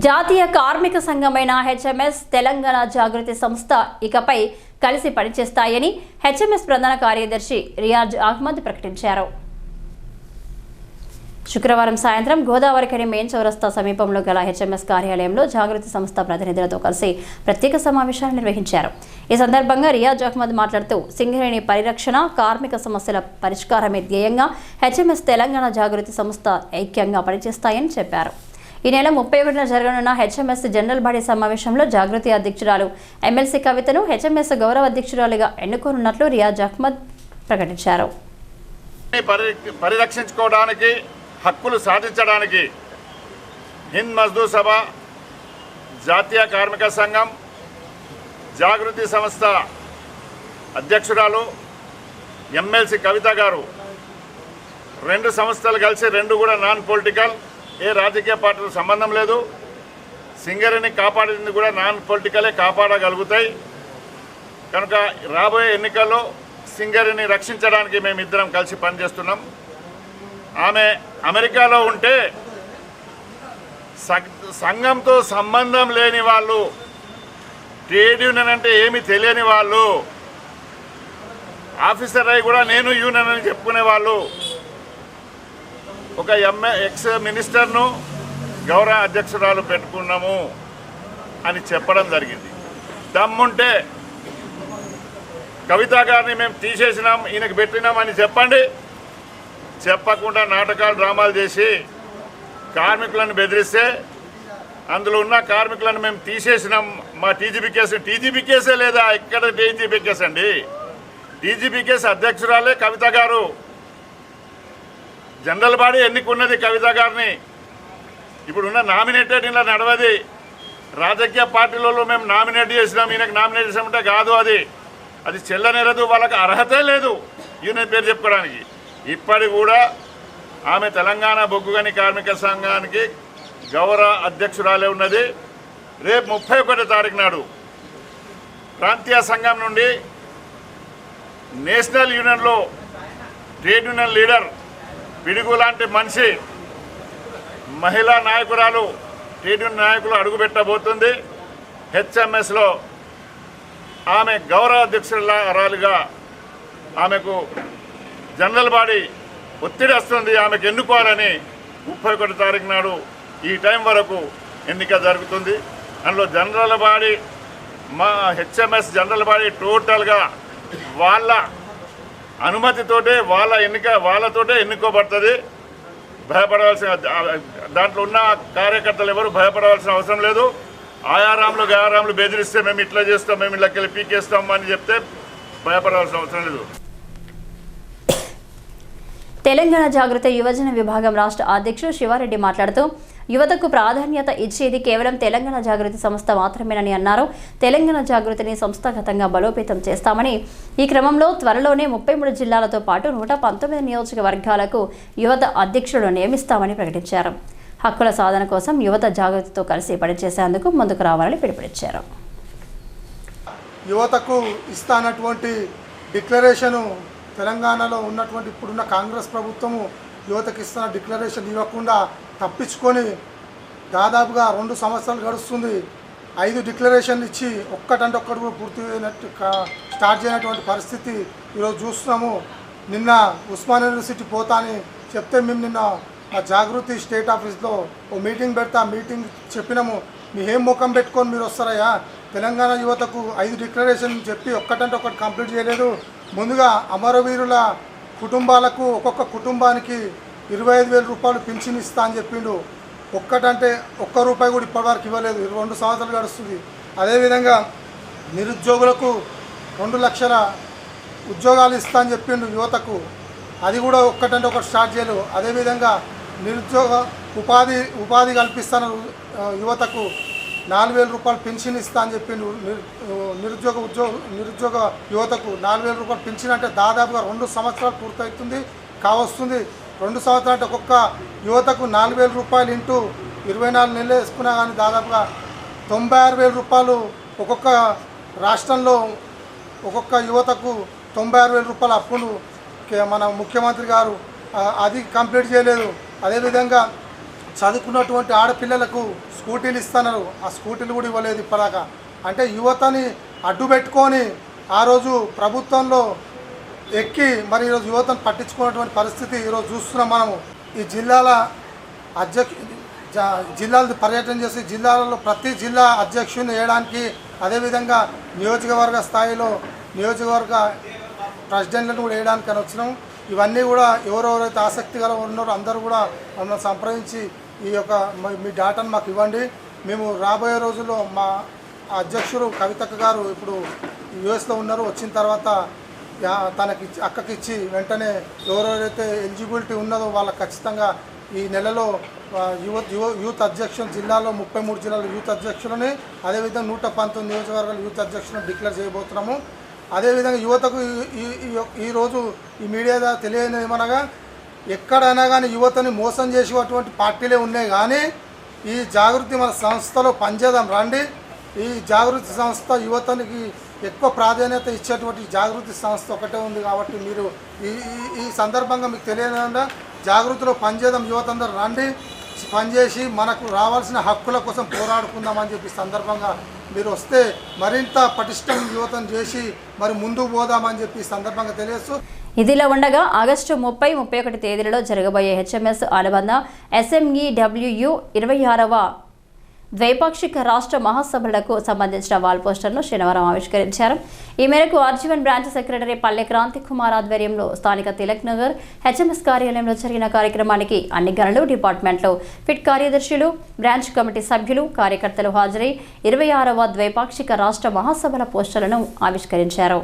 జాతీయ కార్మిక సంఘమైన హెచ్ఎంఎస్ తెలంగాణ జాగృతి సంస్థ ఇకపై కలిసి పనిచేస్తాయని హెచ్ఎంఎస్ ప్రధాన కార్యదర్శి రియాజ్ అహ్మద్ ప్రకటించారు. శుక్రవారం సాయంత్రం గోదావరికని మెయిన్ చౌరస్తా సమీపంలో గల హెచ్ఎంఎస్ కార్యాలయంలో జాగృతి సంస్థ ప్రతినిధులతో కలిసి ప్రత్యేక సమావేశాలు నిర్వహించారు. ఈ సందర్భంగా రియాజ్ అహ్మద్ మాట్లాడుతూ సింగరేణి పరిరక్షణ కార్మిక సమస్యల పరిష్కారమే ధ్యేయంగా హెచ్ఎంఎస్ తెలంగాణ జాగృతి సంస్థ ఐక్యంగా పనిచేస్తాయని చెప్పారు. ఈ నెల ముప్పై ఒకటిన జరగనున్న హెచ్ఎంఎస్ జనరల్ బాడీ సమావేశంలో జాగృతి అధ్యక్షురాలు. ఎమ్మెల్సీ కవితను హెచ్ఎంఎస్ గౌరవ అధ్యక్షురాలుగా ఎన్నుకోనున్నట్లు రియాజ్ అహ్మద్ ప్రకటించారు. పరి పరిరక్షించుకోవడానికి హక్కులు సాధించడానికి హింద్ మజ్దూర్ సభ జాతీయ కార్మిక సంఘం జాగృతి సంస్థ అధ్యక్షురాలు ఎమ్మెల్సీ కవిత గారు. రెండు సంస్థలు కలిసి రెండు కూడా నాన్ పొలిటికల్ ఏ రాజకీయ పార్టీలకు సంబంధం లేదు. సింగరేణి కాపాడింది కూడా నాన్ పొలిటికలే కాపాడగలుగుతాయి. కనుక రాబోయే ఎన్నికల్లో సింగరేణి రక్షించడానికి మేమిద్దరం కలిసి పనిచేస్తున్నాం. ఆమె అమెరికాలో ఉంటే సంఘంతో సంబంధం లేని వాళ్ళు ట్రేడ్ యూనియన్ అంటే ఏమి తెలియని వాళ్ళు ఆఫీసర్ అయి కూడా నేను యూనియన్ అని చెప్పుకునే వాళ్ళు ఒక ఎంఏ ఎక్స్ మినిస్టర్ను గౌరవ అధ్యక్షురాలు పెట్టుకున్నాము అని చెప్పడం జరిగింది. దమ్ముంటే కవిత గారిని మేము తీసేసినాం ఈయనకు పెట్టినాం అని చెప్పండి. చెప్పకుండా నాటకాలు డ్రామాలు చేసి కార్మికులను బెదిరిస్తే అందులో ఉన్న కార్మికులను మేము తీసేసినాం. మా టీజీబీ కేసు టీజీబీ కేసే లేదా ఎక్కడ టీజీబీ కేసు అండి టీజీబీ కేసు అధ్యక్షురాలే కవిత గారు. జనరల్ బాడీ ఎన్నికున్నది కవిత గారిని. ఇప్పుడున్న నామినేటెడ్ ఇలా నడవది. రాజకీయ పార్టీలలో మేము నామినేట్ చేసినాం ఈయనకు నామినేట్ చేసామంటే కాదు అది. అది చెల్లనేరదు వాళ్ళకి అర్హతే లేదు. యూనియన్ పేరు చెప్పుకోవడానికి. ఇప్పటి కూడా ఆమె తెలంగాణ బొగ్గుగని కార్మిక సంఘానికి గౌరవ అధ్యక్షురాలే ఉన్నది. రేపు ముప్పై ఒకటో తారీఖు నాడు ప్రాంతీయ సంఘం నుండి నేషనల్ యూనియన్లో ట్రేడ్ యూనియన్ లీడర్ పిడుగు లాంటి మనిషి మహిళా నాయకురాలు టీడీపీ నాయకులు అడుగుపెట్టబోతుంది. హెచ్ఎంఎస్లో ఆమె గౌరవ అధ్యక్షురాలుగా ఆమెకు జనరల్ బాడీ ఒత్తిడి వస్తుంది. ఆమెకు ఎన్నుకోవాలని ముప్పై ఒకటి తారీఖు నాడు ఈ టైం వరకు ఎన్నిక జరుగుతుంది. అందులో జనరల్ బాడీ మా హెచ్ఎంఎస్ జనరల్ బాడీ టోటల్గా వాళ్ళ అనుమతితోటే వాళ్ళ ఎన్నిక వాళ్ళతోటే ఎన్నుకోబడుతుంది. భయపడవలసిన దాంట్లో ఉన్న కార్యకర్తలు ఎవరు భయపడవలసిన అవసరం లేదు. ఆయారాములు గయారాములు బెదిరిస్తే మేము ఇట్లా చేస్తాం మేము ఇళ్ళకెళ్ళి పీకేస్తాం అని చెప్తే భయపడవలసిన అవసరం లేదు. తెలంగాణ జాగృత యువజన విభాగం రాష్ట్ర అధ్యక్షుడు శివారెడ్డి మాట్లాడుతూ యువతకు ప్రాధాన్యత ఇచ్చేది కేవలం తెలంగాణ జాగృతి సంస్థ మాత్రమేనని అన్నారు. తెలంగాణ జాగృతిని సంస్థాగతంగా బలోపేతం చేస్తామని ఈ క్రమంలో త్వరలోనే ముప్పై మూడు జిల్లాలతో పాటు నూట పంతొమ్మిది నియోజకవర్గాలకు యువత అధ్యక్షులను నియమిస్తామని ప్రకటించారు. హక్కుల సాధన కోసం యువత జాగృతితో కలిసి పనిచేసేందుకు ముందుకు రావాలని పిలుపునిచ్చారు. యువతకు ఇస్తానటువంటి డిక్లరేషను తెలంగాణలో ఉన్నటువంటి ఇప్పుడున్న కాంగ్రెస్ ప్రభుత్వము యువతకు ఇస్తున్న డిక్లరేషన్ ఇవ్వకుండా తప్పించుకొని దాదాపుగా రెండు సంవత్సరాలు గడుస్తుంది. ఐదు డిక్లరేషన్లు ఇచ్చి ఒక్కటంటే ఒక్కటి కూడా పూర్తి అయినట్టు స్టార్ట్ చేయనటువంటి పరిస్థితి ఈరోజు చూస్తున్నాము. నిన్న ఉస్మాన్ యూనివర్సిటీ పోతా అని చెప్తే మేము నిన్న ఆ జాగృతి స్టేట్ ఆఫీస్లో ఓ మీటింగ్ పెడతా ఆ మీటింగ్ చెప్పినాము. మీ ఏం ముఖం పెట్టుకొని మీరు వస్తారయ్యా? తెలంగాణ యువతకు ఐదు డిక్లరేషన్ చెప్పి ఒక్కటంటే ఒకటి కంప్లీట్ చేయలేదు. ముందుగా అమరవీరుల కుటుంబాలకు ఒక్కొక్క కుటుంబానికి ఇరవై ఐదు వేల రూపాయలు పింఛన్ ఇస్తా అని చెప్పిండు. ఒక్కటంటే ఒక్క రూపాయి కూడా ఇప్పటివరకు ఇవ్వలేదు. రెండు సంవత్సరాలు గడుస్తుంది. అదేవిధంగా నిరుద్యోగులకు రెండు లక్షల ఉద్యోగాలు ఇస్తా అని చెప్పిండు యువతకు. అది కూడా ఒక్కటంటే ఒకటి స్టార్ట్ చేయలేదు. అదేవిధంగా నిరుద్యోగ ఉపాధి ఉపాధి కల్పిస్తాను యువతకు నాలుగు వేల రూపాయలు పెన్షన్ ఇస్తా అని చెప్పిండు. నిరు- నిరుద్యోగ ఉద్యోగ నిరుద్యోగ యువతకు నాలుగు వేల రూపాయలు పెన్షన్ అంటే దాదాపుగా రెండు సంవత్సరాలు పూర్తవుతుంది కావస్తుంది. రెండు సంవత్సరాలు ఒక్కొక్క యువతకు నాలుగు వేల రూపాయలు ఇంటూ ఇరవై నాలుగు నెలలు వేసుకున్నా కానీ దాదాపుగా తొంభై ఆరు వేల రూపాయలు ఒక్కొక్క రాష్ట్రంలో ఒక్కొక్క యువతకు తొంభై ఆరు వేల రూపాయల అప్పులు మన ముఖ్యమంత్రి గారు అది కంప్లీట్ చేయలేదు. అదేవిధంగా చదువుకున్నటువంటి ఆడపిల్లలకు స్కూటీలు ఇస్తున్నారు. ఆ స్కూటీలు కూడా ఇవ్వలేదు ఇప్పటిదాకా. అంటే యువతని అడ్డు పెట్టుకొని ఆ రోజు ప్రభుత్వంలో ఎక్కి మరి ఈరోజు యువతను పట్టించుకున్నటువంటి పరిస్థితి ఈరోజు చూస్తున్నాం మనము. ఈ జిల్లాల అధ్యక్ష జ- జిల్లాలు పర్యటన చేసి జిల్లాలలో ప్రతి జిల్లా అధ్యక్షుని వేయడానికి అదేవిధంగా నియోజకవర్గ స్థాయిలో నియోజకవర్గ ప్రెసిడెంట్లను కూడా వేయడానికి అని వచ్చినాం. ఇవన్నీ కూడా ఎవరెవరైతే ఆసక్తి గల ఉన్నారో అందరూ కూడా మమ్మల్ని సంప్రదించి ఈ యొక్క మీ- డాటాను మాకు ఇవ్వండి. మేము రాబోయే రోజుల్లో మా అధ్యక్షుడు కవితక్క గారు ఇప్పుడు యుఎస్లో ఉన్నారు. వచ్చిన తర్వాత తనకి అక్కకిచ్చి వెంటనే ఎవరెవరైతే ఎలిజిబిలిటీ ఉన్నదో వాళ్ళకి ఖచ్చితంగా ఈ నెలలో యువ యువ యూత్ అధ్యక్షులు జిల్లాలో ముప్పై మూడు జిల్లాల యూత్ అధ్యక్షులని అదేవిధంగా నూట పంతొమ్మిది నియోజకవర్గాల యూత్ అధ్యక్షులను డిక్లేర్ చేయబోతున్నాము. అదేవిధంగా యువతకు ఈ- ఈ- ఈరోజు ఈ మీడియా ద్వారా ఎక్కడైనా కానీ యువతని మోసం చేసేటువంటి పార్టీలే ఉన్నాయి కానీ ఈ జాగృతి మన సంస్థలో పనిచేద్దాం రండి. ఈ జాగృతి సంస్థ యువతనికి ఎక్కువ ప్రాధాన్యత ఇచ్చేటువంటి జాగృతి సంస్థ ఒకటే ఉంది కాబట్టి మీరు ఈ ఈ- సందర్భంగా మీకు తెలియకుండా జాగృతిలో పనిచేద్దాం యువతందరూ రండి పనిచేసి మనకు రావాల్సిన హక్కుల కోసం పోరాడుకుందామని చెప్పి సందర్భంగా మీరు వస్తే మరింత పటిష్టం యువతం చేసి మరి ముందుకు పోదామని చెప్పి సందర్భంగా తెలియచ్చు ఇదిలా ఉండగా ఆగస్టు ముప్పై ముప్పై ఒకటి తేదీలలో జరగబోయే హెచ్ఎంఎస్ అనుబంధ ఎస్ఎంఈ డబ్ల్యూయు ఇరవై ఆరవ ద్వైపాక్షిక రాష్ట్ర మహాసభలకు సంబంధించిన వాల్ పోస్టర్ను శనివారం ఆవిష్కరించారు. ఈ మేరకు ఆర్జీవన్ బ్రాంచ్ సెక్రటరీ పల్లె క్రాంతి కుమార్ ఆధ్వర్యంలో స్థానిక తిలక్ నగర్ హెచ్ఎంఎస్ కార్యాలయంలో జరిగిన కార్యక్రమానికి అన్ని గనులు డిపార్ట్మెంట్లో ఫిట్ కార్యదర్శులు బ్రాంచ్ కమిటీ సభ్యులు కార్యకర్తలు హాజరై ఇరవై ఆరవ ద్వైపాక్షిక రాష్ట్ర మహాసభల పోస్టర్లను ఆవిష్కరించారు.